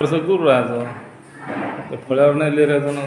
कसं दूर राहायचं फळ्यावर नाही लिहिरायचं ना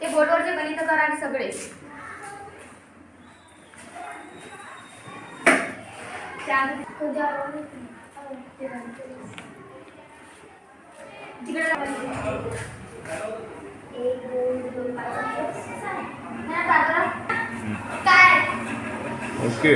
ते बोर्डवरचे गणित करा आणि सगळे. तिकडे ओके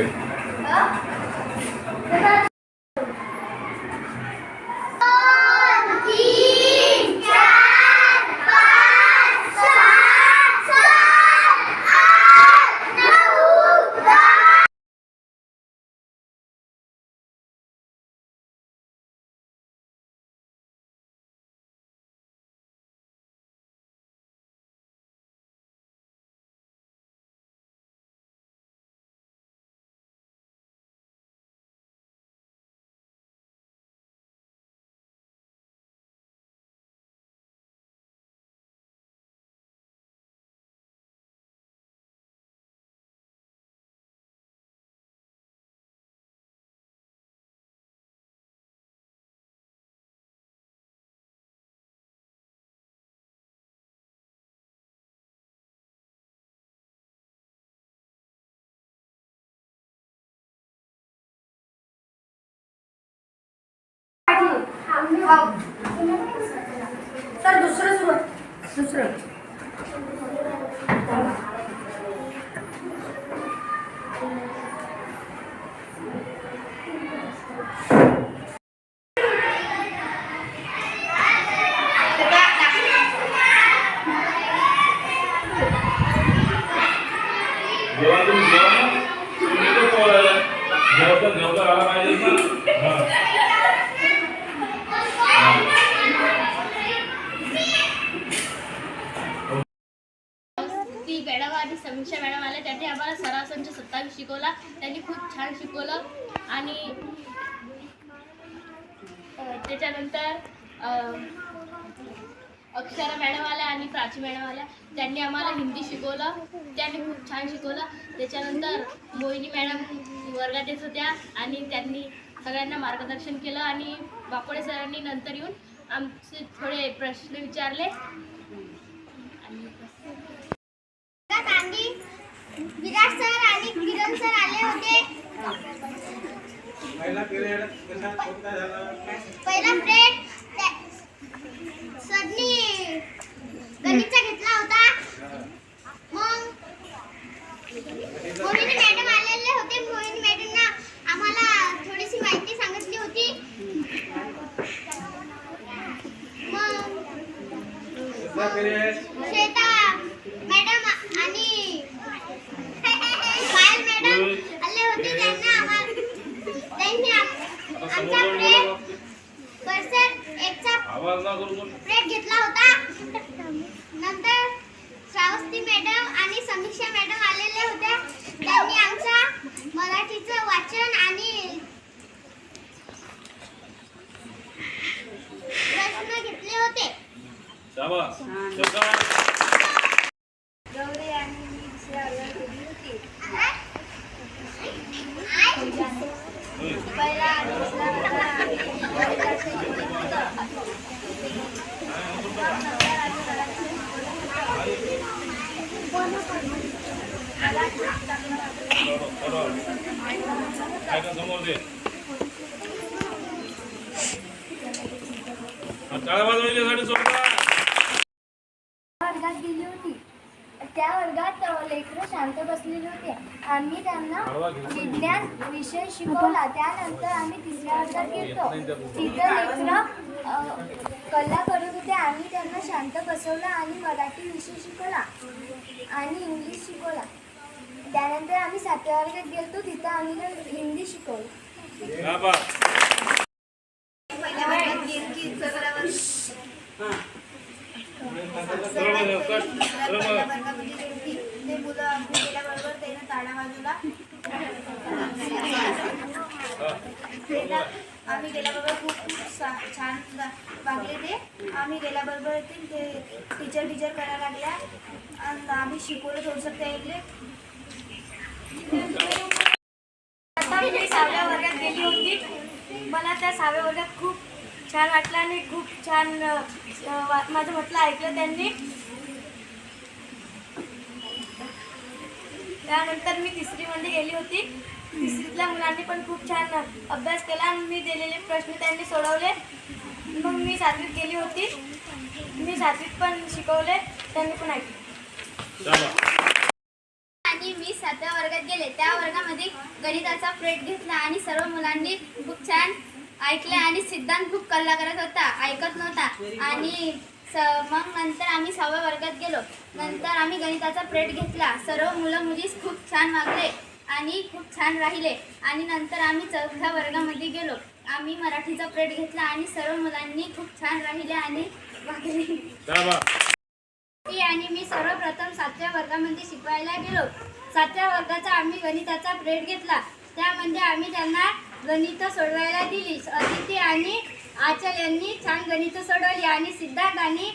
तर दुसरं सुरू. दुसरं जेव्हा तुम्ही जेवा ना तुम्ही इथे पोहायला. जेवता जेवता आला पाहिजे ना हा. ती मॅडम आणि मॅडम आल्या. त्यांनी आम्हाला सरासंच सत्तावीस शिकवला. त्यांनी खूप छान शिकवलं. आणि त्याच्यानंतर अक्षरा मॅडम आल्या आणि प्राची मॅडम आल्या. त्यांनी आम्हाला हिंदी शिकवलं. त्यांनी खूप छान शिकवलं. त्याच्यानंतर मोहिनी मॅडम वर्गात येत होत्या आणि त्यांनी सगळ्यांना मार्गदर्शन केलं. आणि बापडे सरांनी नंतर येऊन आमचे थोडे प्रश्न विचारले. विराट सर आणि किरण सर आले होते. पहिला पिरियड कसा कोणता झाला? पहिला ब्रेक सरनी आमचा प्लेट पर्सन एकचा आवाज ना करू प्लेट घेतला होता. नंतर श्रावस्ती मॅडम आणि समीक्षा मॅडम आलेल्या होत्या त्यांनी आमचा मराठीचं वाचन आणि प्रश्न घेतले होते. शाबास. शाबास गौरी आणि मी दुसऱ्या वर्गात होती पहिला आणि दुसरा वर्गात आम्ही गणिताचे शिकवले होते. बरोबर काय का समोर दे टाळ्या वाजवायच्यासाठी सोडता वर्गात गेली होती. त्या वर्गात लेकरं शांत बसलेले होते. आम्ही त्यांना विज्ञान विषय शिकवला. त्यानंतर आम्ही तिसऱ्या वर्गात गेलो. तिथं लेकरं अ, कल्ला करत होते. आम्ही त्यांना शांत बसवलं आणि मराठी विषय शिकवला आणि इंग्लिश शिकवला. त्यानंतर आम्ही सातव्या वर्गात गेलो तिथं आम्ही हिंदी शिकवलं. ते मुलं आम्ही गेल्याबरोबर त्यानं ताडा बाजूला आम्ही गेल्याबरोबर खूप सा- छान वागले ते आम्ही गेल्याबरोबर ते ते टीचर टीचर करायला लागल्या आणि आम्ही शिकवलं थोडंसं त्याले आता मी सहाव्या वर्गात गेली होती मला त्या सहाव्या वर्गात खूप छान वाटलं आणि खूप छान माझं म्हटलं ऐकलं त्यांनी. त्यानंतर मी तिसरीमध्ये गेली होती. तिसरीतल्या मुलांनी पण खूप छान अभ्यास केला आणि मी दिलेले प्रश्न त्यांनी सोडवले. मग मी सातवीत गेली होती. मी सातवीत पण शिकवले. त्यांनी पण ऐकलं. आणि मी सातव्या वर्गात गेले. त्या वर्गामध्ये गणिताचा प्लेट घेतला आणि सर्व मुलांनी खूप छान ऐकले आणि सिद्धांत खूप कल्ला करत होता ऐकत नव्हता. आणि स मग नंतर आम्ही सहाव्या वर्गात गेलो. नंतर आम्ही गणिताचा प्लेट घेतला. सर्व मुलं मुली खूप छान वागले आणि खूप छान राहिले. आणि नंतर आम्ही चौथ्या वर्गामध्ये गेलो. आम्ही मराठीचा प्लेट घेतला आणि सर्व मुलांनी खूप छान राहिले आणि वागले. मी आणि मी सर्वप्रथम सातव्या वर्गामध्ये शिकवायला गेलो. सातव्या वर्गाचा आम्ही गणिताचा प्रेड घेतला. त्यामध्ये आम्ही त्यांना गणितं सोडवायला दिली अदिती आणि आचल यांनी छान गणितं सोडवली आणि सिद्धार्थ आणि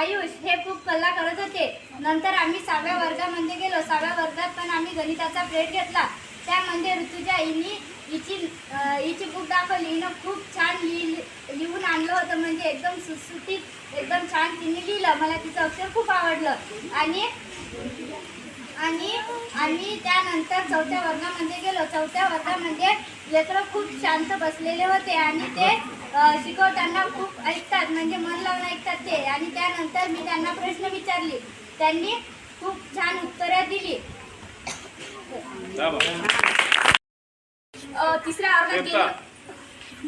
आयुष हे खूप कल्ला करत होते. नंतर आम्ही सहाव्या वर्गामध्ये गेलो. सहाव्या वर्गात पण आम्ही गणिताचा प्रेड घेतला. त्यामध्ये ऋतुजा हिनी हिची हिची बुक दाखवली. हिनं खूप छान लिहि लिहून आणलं होतं. म्हणजे एकदम सुटसुटीत एकदम छान तिने लिहिलं. मला तिचं अक्षर खूप आवडलं. आणि आणि आम्ही त्यानंतर चौथ्या वर्गामध्ये गेलो. चौथ्या वर्गामध्ये लेकरं खूप शांत बसलेले होते आणि ते शिकवताना खूप ऐकतात म्हणजे मन लावून ऐकतात ते. आणि त्यानंतर मी त्यांना प्रश्न विचारले. त्यांनी खूप छान उत्तरं दिली. तिसऱ्या वर्गात गेली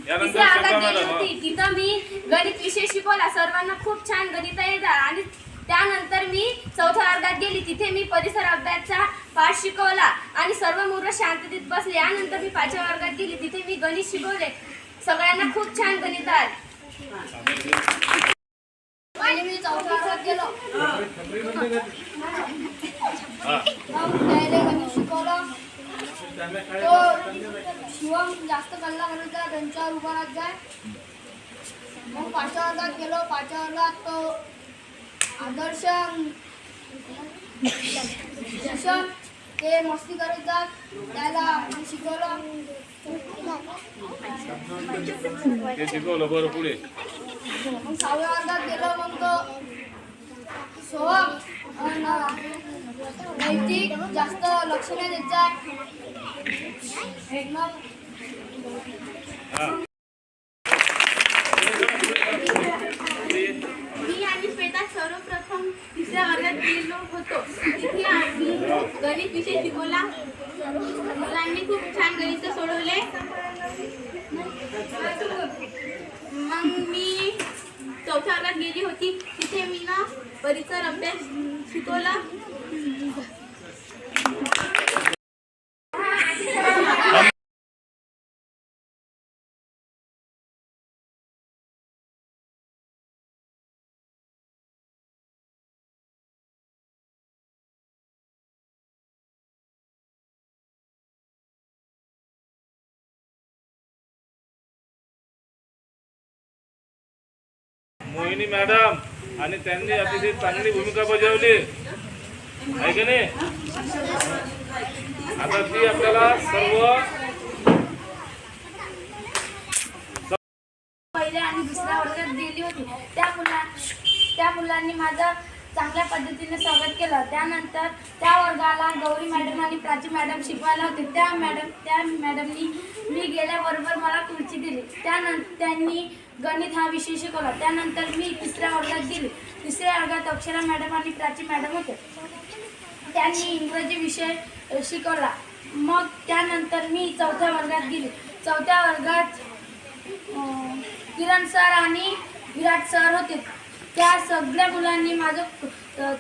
तिसऱ्या वर्गात गेली होती. तिथं मी गणित विषय शिकवला. सर्वांना खूप छान गणित येतात आणि त्यानंतर मी चौथ्या वर्गात गेली. तिथे मी परिसर अभ्यासचा पाठ शिकवला आणि सर्व मुलं शांततेत बसले. यानंतर मी पाचव्या वर्गात गेली. तिथे मी गणित शिकवले. सगळ्यांना खूप छान गणित आहे आणि मी चौथ्या वर्गात गेलो. मग त्याला गणित शिकवलं. तो शिवम जास्त कल्ला करत जा त्यांच्यावर उभा राहत जाय मग पाचव्या वर्गात गेलो. पाचव्या वर्गात तो आदर्श शिक्षण ते मस्ती करत जात त्याला शिकवलं. ते शिकवलं बरं पुढे. मग सहाव्या वर्गात गेलो मग तो सोहम नैतिक जास्त लक्ष नाही देत जाय मग हा मी आणि श्वेता सर्वप्रथम तिसऱ्या वर्गात गेलो होतो. तिथे आम्ही गणित विषय शिकवला मुलांनी खूप छान गणित सोडवले. मग मी चौथ्या वर्गात गेली होती. तिथे मी ना परिसर अभ्यास शिकवला. मोहिनी मॅडम आणि त्यांनी अतिशय चांगली भूमिका बजावली. आहे की नाही? आता ती आपल्याला सर्व पहिल्या आणि दुसऱ्या वर्गात गेली होती. त्या मुला त्या मुलांनी माझा चांगल्या पद्धतीने स्वागत केलं. त्यानंतर त्या वर्गाला गौरी मॅडम आणि प्राची मॅडम शिकवायला होते. त्या मॅडम त्या मॅडमनी मी गेल्याबरोबर मला खुर्ची दिली. त्यानंतर त्यांनी गणित हा विषय शिकवला. त्यानंतर मी तिसऱ्या वर्गात गेली. तिसऱ्या वर्गात अक्षरा मॅडम आणि प्राची मॅडम होते. त्यांनी इंग्रजी विषय शिकवला. मग त्यानंतर मी चौथ्या वर्गात गेली. चौथ्या वर्गात किरण सर आणि विराट सर होते. त्या सगळ्या मुलांनी माझं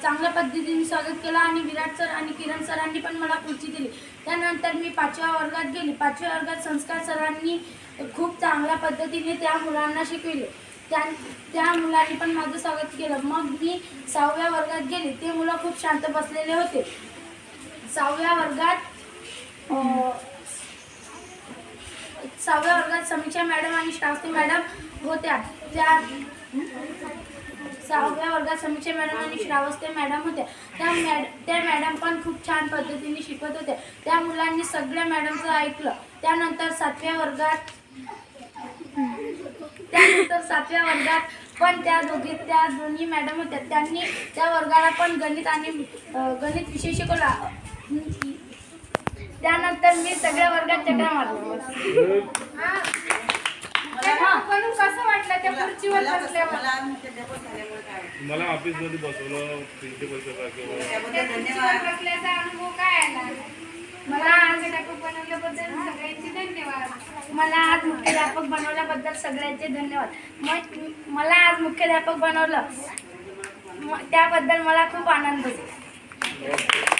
चांगल्या पद्धतीने स्वागत केलं आणि विराट सर आणि किरण सरांनी पण मला खुर्ची दिली. त्यानंतर मी पाचव्या वर्गात गेली. पाचव्या वर्गात संस्कार सरांनी खूप चांगल्या पद्धतीने त्या मुलांना शिकविले. त्या त्या मुलांनी पण माझं स्वागत केलं. मग मी सहाव्या वर्गात गेली. ते मुलं खूप शांत बसलेले होते. सहाव्या वर्गात सहाव्या वर्गात समीक्षा मॅडम आणि श्रावस्ती मॅडम होत्या. त्या सहाव्या वर्गात समीक्षा मॅडम आणि श्रावस्ते मॅडम होत्या. त्या मॅड त्या मॅडम पण खूप छान पद्धतीने शिकवत होत्या. त्या मुलांनी सगळ्या मॅडमचं ऐकलं. त्यानंतर सातव्या वर्गात त्यानंतर सातव्या वर्गात पण त्या दोघी त्या दोन्ही मॅडम होत्या. त्यांनी त्या वर्गाला पण गणित आणि गणित विषय शिकवला. त्यानंतर मी सगळ्या वर्गात चक्रा मारलो. म्हणून कसं वाटलं त्या खुर्चीवर बसल्यावर? मला ऑफिसमध्ये बसवलं खुर्चीवर बसल्याचा अनुभव काय आला? मला आज टाकून बनवल्याबद्दल सगळ्यांचे धन्यवाद. मला आज मुख्याध्यापक बनवल्याबद्दल सगळ्यांचे धन्यवाद. मग मला आज मुख्याध्यापक बनवलं. त्याबद्दल मला खूप आनंद होतो.